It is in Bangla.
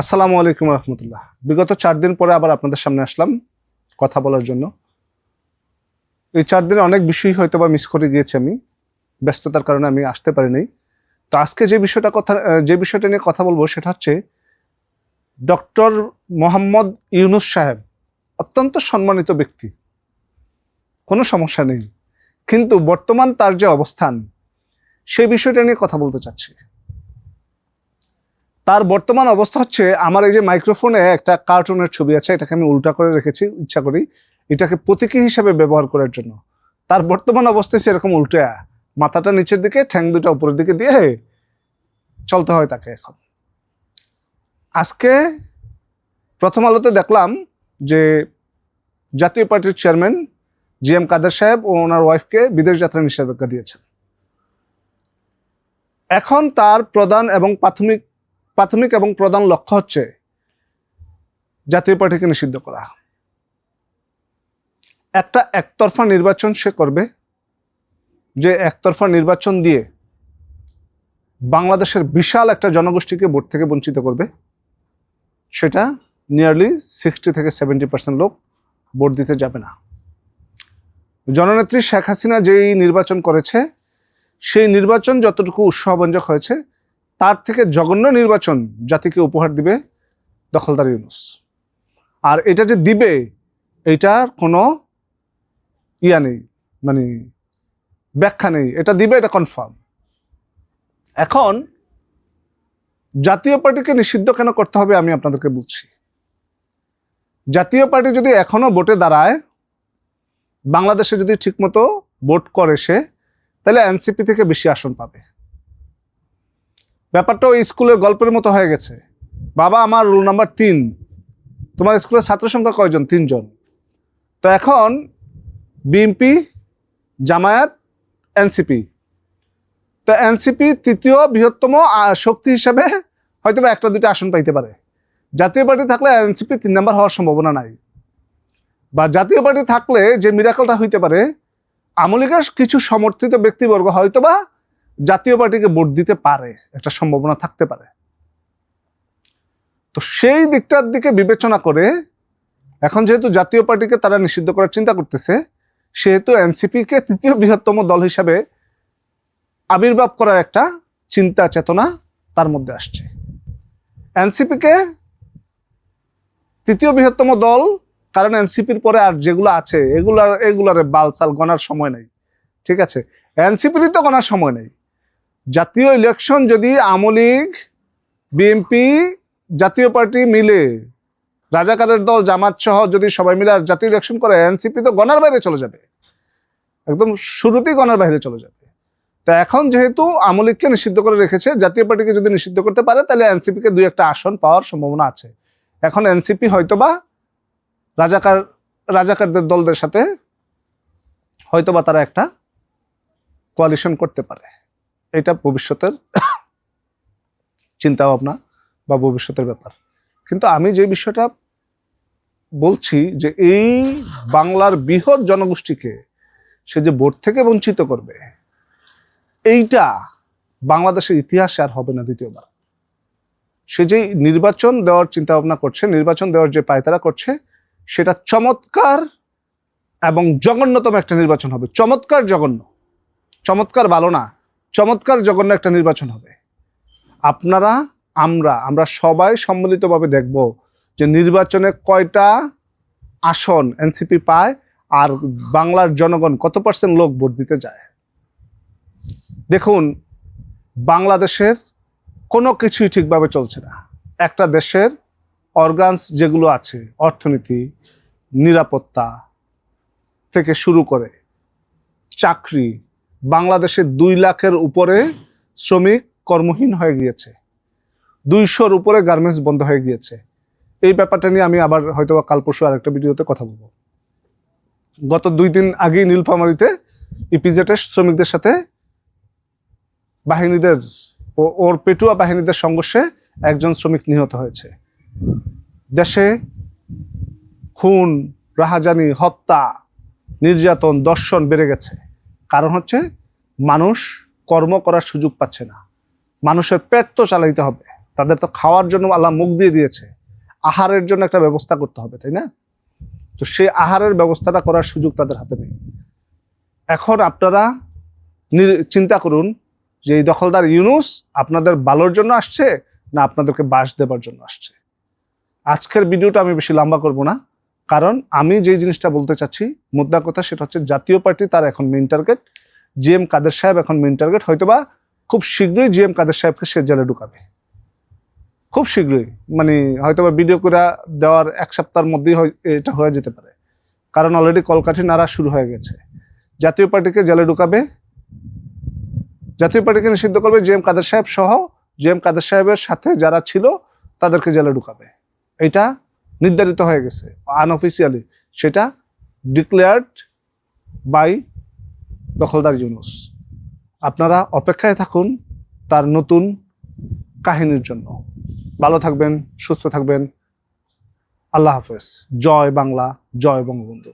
আসসালামু আলাইকুম রহমতুল্লাহ। বিগত চার দিন পরে আবার আপনাদের সামনে আসলাম কথা বলার জন্য। এই চার দিনে অনেক বিষয় হয়তো বা মিস করে গিয়েছি আমি। ব্যস্ততার কারণে আমি আসতে পারিনি। তো আজকে যে বিষয়টা কথা, যে বিষয়টা নিয়ে কথা বলব সেটা হচ্ছে ডক্টর মোহাম্মদ ইউনুস সাহেব অত্যন্ত সম্মানিত ব্যক্তি। কোনো সমস্যা নেই। কিন্তু বর্তমান তার যে অবস্থান সেই বিষয়টা নিয়ে কথা বলতে চাচ্ছি। তার বর্তমান অবস্থা হচ্ছে, আমার এই যে মাইক্রোফোনে একটা কার্টুনের ছবি আছে, এটাকে আমি উল্টা করে রেখেছি, ইচ্ছা করি, এটাকে প্রতীকী হিসাবে ব্যবহার করার জন্য। তার বর্তমান অবস্থায় সেরকম উল্টে, মাথাটা নিচের দিকে, ঠ্যাং দুটা উপরের দিকে দিয়ে চলতে হয় তাকে এখন। আজকে প্রথম আলোতে দেখলাম যে জাতীয় পার্টির চেয়ারম্যান জি এম কাদের সাহেব ও ওনার ওয়াইফকে বিদেশ যাত্রা নিষেধাজ্ঞা দিয়েছেন। এখন তার প্রধান এবং প্রাথমিক প্রাথমিক এবং প্রধান লক্ষ্য হচ্ছে জাতীয় পার্টিকে নিষিদ্ধ করা। একটা একতরফা নির্বাচন সে করবে যে একতরফা নির্বাচন দিয়ে বাংলাদেশের বিশাল একটা জনগোষ্ঠীকে ভোট থেকে বঞ্চিত করবে। সেটা নিয়ারলি সিক্সটি থেকে সেভেন্টি পার্সেন্ট লোক ভোট দিতে যাবে না। জননেত্রী শেখ হাসিনা যেই নির্বাচন করেছে, সেই নির্বাচন যতটুকু উৎসাহব্যঞ্জক হয়েছে তার থেকে জঘন্য নির্বাচন জাতিকে উপহার দিবে দখলদার ইউনুস। আর এটা যে দিবে এইটার কোনো ইয়া নেই মানে ব্যাখ্যা নেই। এটা দিবে, এটা কনফার্ম এখন জাতীয় পার্টিকে নিষিদ্ধ কেন করতে হবে আমি আপনাদেরকে বলছি। জাতীয় পার্টি যদি এখনও ভোটে দাঁড়ায়, বাংলাদেশে যদি ঠিকমতো ভোট করে সে, তাহলে এনসিপি থেকে বেশি আসন পাবে। ব্যাপারটা ওই স্কুলের গল্পের মতো হয়ে গেছে। বাবা আমার রুল নাম্বার তিন। তোমার স্কুলের ছাত্র সংখ্যা কয়জন? তিনজন। তো এখন বিএনপি জামায়াত এনসিপি তো এনসিপি তৃতীয় বৃহত্তম শক্তি হিসাবে হয়তো বা একটা দুটো আসন পাইতে পারে। জাতীয় পার্টি থাকলে এনসিপি তিন নাম্বার হওয়ার সম্ভাবনা নাই। বা জাতীয় পার্টি থাকলে যে মিরাকলটা হইতে পারে আমলিকার কিছু সমর্থিত ব্যক্তিবর্গ হয়তোবা জাতীয় পার্টিকে ভোট দিতে পারে, একটা সম্ভাবনা থাকতে পারে। তো সেই দিকটার দিকে বিবেচনা করে এখন যেহেতু জাতীয় পার্টিকে তারা নিষিদ্ধ করার চিন্তা করতেছে, সেহেতু এনসিপিকে তৃতীয় বৃহত্তম দল হিসাবে আবির্ভাব করার একটা চিন্তা চেতনা তার মধ্যে আসছে। এনসিপিকে তৃতীয় বৃহত্তম দল, কারণ এনসিপির পরে আর যেগুলো আছে, এগুলার এগুলার বালসাল গণার সময় নেই, ঠিক আছে? এনসিপির তো গণার সময় নেই। জাতীয় ইলেকশন যদি আওয়ামী লীগ বিএনপি জাতীয় পার্টি মিলে রাজাকারের দল, জামাত সহ যদি সবাই মিলে আর জাতীয় ইলেকশন করে এনসিপি তো গণার বাইরে চলে যাবে। একদম শুরুতেই গণার বাইরে চলে যাবে। তো এখন যেহেতু আওয়ামী লীগকে নিষিদ্ধ করে রেখেছে, জাতীয় পার্টিকে যদি নিষিদ্ধ করতে পারে, তাহলে এনসিপিকে দুই একটা আসন পাওয়ার সম্ভাবনা আছে। এখন এনসিপি হয়তোবা রাজাকার, রাজাকারদের দলদের সাথে হয়তোবা তারা একটা কোয়ালিশন করতে পারে। এটা ভবিষ্যতের চিন্তা ভাবনা বা ভবিষ্যতের ব্যাপার। কিন্তু আমি যে বিষয়টা বলছি যে এই বাংলার বৃহৎ জনগোষ্ঠীকে সে যে ভোট থেকে বঞ্চিত করবে, এইটা বাংলাদেশের ইতিহাসে আর হবে না দ্বিতীয়বার। সে যে নির্বাচন দেওয়ার চিন্তা ভাবনা করছে, নির্বাচন দেওয়ার যে পায়তারা করছে, সেটা চমৎকার এবং জঘন্যতম একটা নির্বাচন হবে। চমৎকার জঘন্য। চমৎকার ভালো না। চমৎকার জঘন্য একটা নির্বাচন হবে। আপনারা, আমরা আমরা সবাই সম্মিলিতভাবে দেখব যে নির্বাচনে কয়টা আসন এনসিপি পায় আর বাংলার জনগণ কত পার্সেন্ট লোক ভোট দিতে যায়। দেখুন, বাংলাদেশের কোনো কিছুই ঠিকভাবে চলছে না। একটা দেশের অর্গানস যেগুলো আছে, অর্থনীতি, নিরাপত্তা থেকে শুরু করে চাকরি বাংলাদেশে দুই লাখের উপরে শ্রমিক কর্মহীন হয়ে গিয়েছে। দুইশোর উপরে গার্মেন্টস বন্ধ হয়ে গিয়েছে। এই ব্যাপারটা নিয়ে আমি আবার হয়তো কাল পরশু আরেকটা ভিডিওতে কথা বলব। গত দুই দিন আগেই নীলফামারিতে ইপিজেটের শ্রমিকদের সাথে বাহিনীদের ওর পেটুয়া বাহিনীদের সংঘর্ষে একজন শ্রমিক নিহত হয়েছে। দেশে খুন, রাহাজানি, হত্যা, নির্যাতন, দর্শন বেড়ে গেছে। কারণ হচ্ছে মানুষ কর্ম করার সুযোগ পাচ্ছে না। মানুষের পেট তো চালাইতে হবে। তাদের তো খাওয়ার জন্য আল্লাহ মুখ দিয়ে দিয়েছে। আহারের জন্য একটা ব্যবস্থা করতে হবে, তাই না? তো সেই আহারের ব্যবস্থাটা করার সুযোগ তাদের হাতে নেই। এখন আপনারা চিন্তা করুন যে এই দখলদার ইউনুস আপনাদের ভালোর জন্য আসছে না আপনাদেরকে বাস দেবার জন্য আসছে? আজকের ভিডিওটা আমি বেশি লম্বা করব না। কারণ আমি যে জিনিসটা বলতে চাচ্ছি মুদ্রা কথা সেটা হচ্ছে জাতীয় পার্টি তার এখন main target G M Kader সাহেব এখন মেইন টার্গেট হয়তোবা খুব শীঘ্রই জি এম কাদের সাহেবকে সে জেলে ঢুকাবে। খুব শীঘ্রই মানে হয়তোবা ভিডিও করে দেওয়ার এক সপ্তাহের মধ্যেই এটা হয়ে যেতে পারে। কারণ অলরেডি কলকাঠি নাড়া শুরু হয়ে গেছে। জাতীয় পার্টিকে জেলে ঢুকাবে। জাতীয় পার্টিকে নিষিদ্ধ করবে জি এম কাদের সাহেব সহ। জি এম কাদের সাহেবের সাথে যারা ছিল, তাদেরকে জেলে ঢুকাবে। এটা নির্ধারিত হয়ে গেছে আনঅফিসিয়ালি সেটা ডিক্লেয়ার্ড বাই দখলদার ইউনুস। আপনারা অপেক্ষায় থাকুন তার নতুন কাহিনীর জন্য। ভালো থাকবেন, সুস্থ থাকবেন। আল্লাহ হাফেজ। জয় বাংলা, জয় বঙ্গবন্ধু।